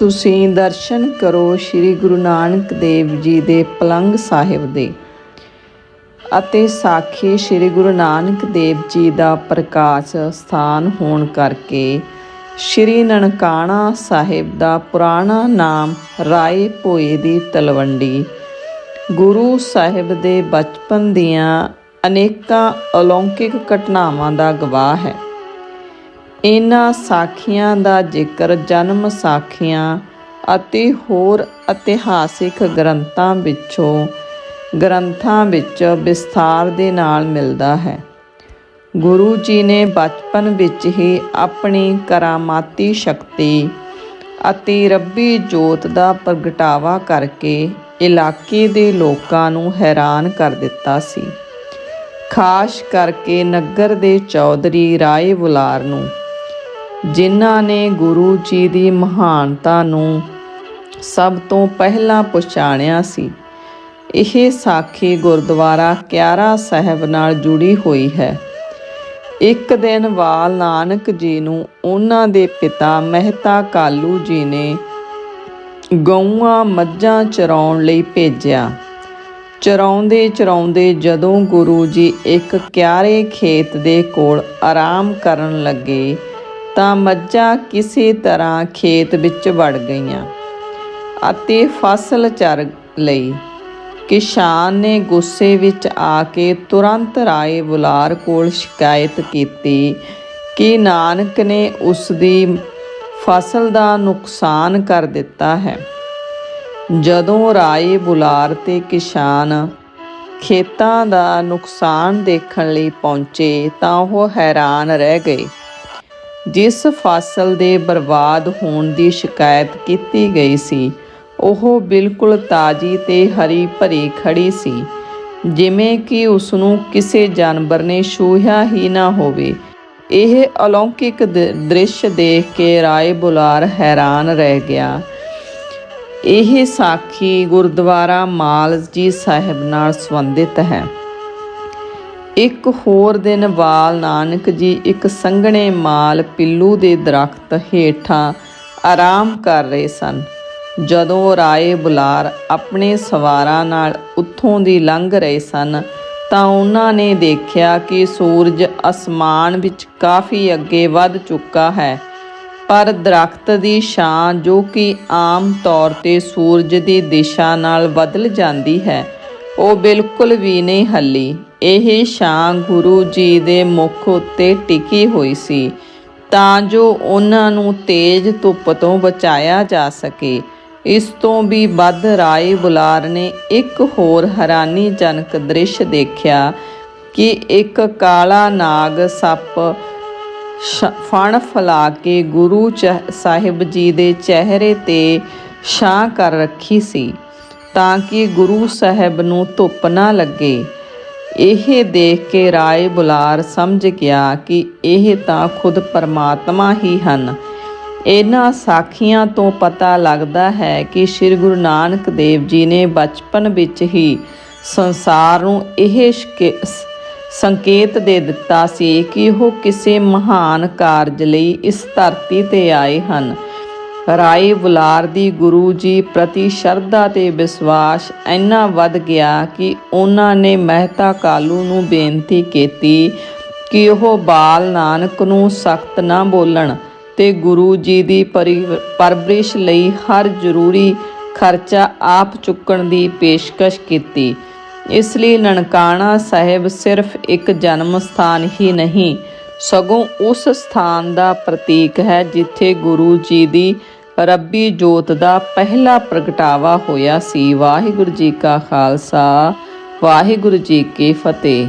ਤੁਸੀਂ ਦਰਸ਼ਨ ਕਰੋ ਸ੍ਰੀ ਗੁਰੂ ਨਾਨਕ ਦੇਵ ਜੀ ਦੇ ਪਲੰਗ ਸਾਹਿਬ ਦੇ। ਅਤੇ ਸਾਖੀ ਸ੍ਰੀ ਗੁਰੂ ਨਾਨਕ ਦੇਵ ਜੀ ਦਾ ਪ੍ਰਕਾਸ਼ ਸਥਾਨ ਹੋਣ ਕਰਕੇ ਸ੍ਰੀ ਨਨਕਾਣਾ ਸਾਹਿਬ ਦਾ ਪੁਰਾਣਾ ਨਾਮ ਰਾਏ ਭੋਏ ਦੀ ਤਲਵੰਡੀ ਗੁਰੂ ਸਾਹਿਬ ਦੇ ਬਚਪਨ ਦੀਆਂ ਅਨੇਕਾਂ ਅਲੌਕਿਕ ਘਟਨਾਵਾਂ ਦਾ ਗਵਾਹ ਹੈ। ਇਹਨਾਂ ਸਾਖੀਆਂ ਦਾ ਜ਼ਿਕਰ ਜਨਮ ਸਾਖੀਆਂ ਅਤੇ ਹੋਰ ਇਤਿਹਾਸਿਕ ਗ੍ਰੰਥਾਂ ਵਿੱਚੋਂ, ਗ੍ਰੰਥਾਂ ਵਿੱਚ ਵਿਸਥਾਰ ਦੇ ਨਾਲ ਮਿਲਦਾ ਹੈ। ਗੁਰੂ ਜੀ ਨੇ ਬਚਪਨ ਵਿੱਚ ਹੀ ਆਪਣੀ ਕਰਾਮਾਤੀ ਸ਼ਕਤੀ ਅਤੇ ਰੱਬੀ ਜੋਤ ਦਾ ਪ੍ਰਗਟਾਵਾ ਕਰਕੇ ਇਲਾਕੇ ਦੇ ਲੋਕਾਂ ਨੂੰ ਹੈਰਾਨ ਕਰ ਦਿੱਤਾ ਸੀ। ਖਾਸ ਕਰਕੇ ਨਗਰ ਦੇ ਚੌਧਰੀ ਰਾਏ ਬੁਲਾਰ ਨੂੰ ਜਿਨ੍ਹਾਂ ਨੇ ਗੁਰੂ ਜੀ ਦੀ ਮਹਾਨਤਾ ਨੂੰ ਸਭ ਤੋਂ ਪਹਿਲਾਂ ਪਛਾਣਿਆ ਸੀ। ਇਹ ਸਾਖੀ ਗੁਰਦੁਆਰਾ ਕਿਆਰਾ ਸਾਹਿਬ ਨਾਲ ਜੁੜੀ ਹੋਈ ਹੈ। ਇੱਕ ਦਿਨ ਵਾਲ ਨਾਨਕ ਜੀ ਨੂੰ ਉਹਨਾਂ ਦੇ ਪਿਤਾ ਮਹਿਤਾ ਕਾਲੂ ਜੀ ਨੇ ਗਊਆਂ ਮੱਝਾਂ ਚਰਾਉਣ ਲਈ ਭੇਜਿਆ। ਚਰਾਉਂਦੇ ਚਰਾਉਂਦੇ ਜਦੋਂ ਗੁਰੂ ਜੀ ਇੱਕ ਕਿਆਰੇ ਖੇਤ ਦੇ ਕੋਲ ਆਰਾਮ ਕਰਨ ਲੱਗੇ ਤਾਂ ਮੱਝਾਂ ਕਿਸੇ ਤਰ੍ਹਾਂ ਖੇਤ ਵਿੱਚ ਵੜ ਗਈਆਂ ਅਤੇ ਫਸਲ ਚਰ ਲਈ। ਕਿਸਾਨ ਨੇ ਗੁੱਸੇ ਵਿੱਚ ਆ ਕੇ ਤੁਰੰਤ ਰਾਏ ਬੁਲਾਰ ਕੋਲ ਸ਼ਿਕਾਇਤ ਕੀਤੀ ਕਿ ਨਾਨਕ ਨੇ ਉਸ ਦੀ ਫਸਲ ਦਾ ਨੁਕਸਾਨ ਕਰ ਦਿੱਤਾ ਹੈ। ਜਦੋਂ ਰਾਏ ਬੁਲਾਰ ਤੇ ਕਿਸਾਨ ਖੇਤਾਂ ਦਾ ਨੁਕਸਾਨ ਦੇਖਣ ਲਈ ਪਹੁੰਚੇ ਤਾਂ ਉਹ ਹੈਰਾਨ ਰਹਿ ਗਏ। ਜਿਸ ਫਸਲ ਦੇ ਬਰਬਾਦ ਹੋਣ ਦੀ ਸ਼ਿਕਾਇਤ ਕੀਤੀ ਗਈ ਸੀ, ਉਹ ਬਿਲਕੁਲ ਤਾਜ਼ੀ ਤੇ ਹਰੀ ਭਰੀ ਖੜੀ ਸੀ। ਜਿਵੇਂ ਕਿ ਉਸ ਨੂੰ ਕਿਸੇ ਜਾਨਵਰ ਨੇ ਛੂਹਿਆ ਹੀ ਨਾ ਹੋਵੇ। ਇਹ ਅਲੌਕਿਕ ਦ੍ਰਿਸ਼ ਦੇਖ ਕੇ ਰਾਏ ਬੁਲਾਰ ਹੈਰਾਨ ਰਹਿ ਗਿਆ। ਇਹ ਸਾਖੀ ਗੁਰਦੁਆਰਾ ਮਾਲ ਜੀ ਸਾਹਿਬ ਨਾਲ ਸੰਬੰਧਿਤ ਹੈ। ਇੱਕ ਹੋਰ ਦਿਨ ਵਾਲ ਨਾਨਕ ਜੀ ਇੱਕ ਸੰਘਣੇ ਮਾਲ ਪਿੱਲੂ ਦੇ ਦਰਖਤ ਹੇਠਾਂ ਆਰਾਮ ਕਰ ਰਹੇ ਸਨ। ਜਦੋਂ ਰਾਏ ਬੁਲਾਰ ਆਪਣੇ ਸਵਾਰਾਂ ਨਾਲ ਉੱਥੋਂ ਦੀ ਲੰਘ ਰਹੇ ਸਨ ਤਾਂ ਉਹਨਾਂ ਨੇ ਦੇਖਿਆ ਕਿ ਸੂਰਜ ਅਸਮਾਨ ਵਿੱਚ ਕਾਫੀ ਅੱਗੇ ਵੱਧ ਚੁੱਕਾ ਹੈ। ਪਰ ਦਰਖਤ ਦੀ ਛਾਂ ਜੋ ਕਿ ਆਮ ਤੌਰ ਤੇ ਸੂਰਜ ਦੀ ਦਿਸ਼ਾ ਨਾਲ ਬਦਲ ਜਾਂਦੀ ਹੈ, ਉਹ ਬਿਲਕੁਲ ਵੀ ਨਹੀਂ ਹੱਲੀ। ਇਹ ਛਾਂ ਗੁਰੂ ਜੀ ਦੇ ਮੁਖ ਉੱਤੇ ਟਿਕੀ ਹੋਈ ਸੀ, ਤਾਂ ਜੋ ਉਹਨਾਂ ਨੂੰ ਤੇਜ਼ ਧੁੱਪ ਤੋਂ ਬਚਾਇਆ ਜਾ ਸਕੇ। ਇਸ ਤੋਂ ਵੀ ਵੱਧ ਰਾਏ ਬੁਲਾਰ ਨੇ ਇੱਕ ਹੋਰ ਹੈਰਾਨੀਜਨਕ ਦ੍ਰਿਸ਼ ਦੇਖਿਆ ਕਿ ਇੱਕ ਕਾਲਾ ਨਾਗ ਸੱਪ ਸ਼- ਫਣ ਫਲਾ ਕੇ ਗੁਰੂ ਚ- ਸਾਹਿਬ ਜੀ ਦੇ ਚਿਹਰੇ ਤੇ ਛਾਂ ਕਰ ਰੱਖੀ ਸੀ, ਤਾਂ ਕਿ ਗੁਰੂ ਸਾਹਿਬ ਨੂੰ ਧੁੱਪ ਨਾ ਲੱਗੇ। ਇਹ ਦੇਖ ਕੇ ਰਾਏ ਬੁਲਾਰ ਸਮਝ ਗਿਆ ਕਿ ਇਹ ਤਾਂ ਖੁਦ ਪਰਮਾਤਮਾ ਹੀ ਹਨ। ਇਹਨਾਂ ਸਾਖੀਆਂ ਤੋਂ ਪਤਾ ਲੱਗਦਾ ਹੈ ਕਿ ਸ੍ਰੀ ਗੁਰੂ ਨਾਨਕ ਦੇਵ ਜੀ ਨੇ ਬਚਪਨ ਵਿੱਚ ਹੀ ਸੰਸਾਰ ਨੂੰ ਇਹ ਸ਼ਕੇ- ਸੰਕੇਤ ਦੇ ਦਿੱਤਾ ਸੀ ਕਿ ਉਹ ਕਿਸੇ ਮਹਾਨ ਕਾਰਜ ਲਈ ਇਸ ਧਰਤੀ ਤੇ ਆਏ ਹਨ। ਰਾਏ ਬੁਲਾਰ ਦੀ ਗੁਰੂ ਜੀ ਪ੍ਰਤੀ ਸ਼ਰਧਾ ਤੇ ਵਿਸ਼ਵਾਸ ਇੰਨਾ ਵੱਧ ਗਿਆ ਕਿ ਉਹਨਾਂ ਨੇ ਮਹਿਤਾ ਕਾਲੂ ਨੂੰ ਬੇਨਤੀ ਕੀਤੀ ਕਿ ਉਹ ਬਾਲ ਨਾਨਕ ਨੂੰ ਸਖਤ ਨਾ ਬੋਲਣ ਤੇ ਗੁਰੂ ਜੀ ਦੀ ਪਰਿ- ਪਰਵਰਿਸ਼ ਲਈ ਹਰ ਜ਼ਰੂਰੀ ਖਰਚਾ ਆਪ ਚੁੱਕਣ ਦੀ ਪੇਸ਼ਕਸ਼ ਕੀਤੀ। ਇਸ ਲਈ ਨਨਕਾਣਾ ਸਾਹਿਬ ਸਿਰਫ ਇੱਕ ਜਨਮ ਸਥਾਨ ਹੀ ਨਹੀਂ, ਸਗੋਂ ਉਸ ਸਥਾਨ ਦਾ ਪ੍ਰਤੀਕ ਹੈ ਜਿੱਥੇ ਗੁਰੂ ਜੀ ਦੀ ਰੱਬੀ ਜੋਤ ਦਾ ਪਹਿਲਾ ਪ੍ਰਗਟਾਵਾ ਹੋਇਆ ਸੀ। ਵਾਹਿਗੁਰੂ ਜੀ ਕਾ ਖਾਲਸਾ, ਵਾਹਿਗੁਰੂ ਜੀ ਕੀ ਫਤਿਹ।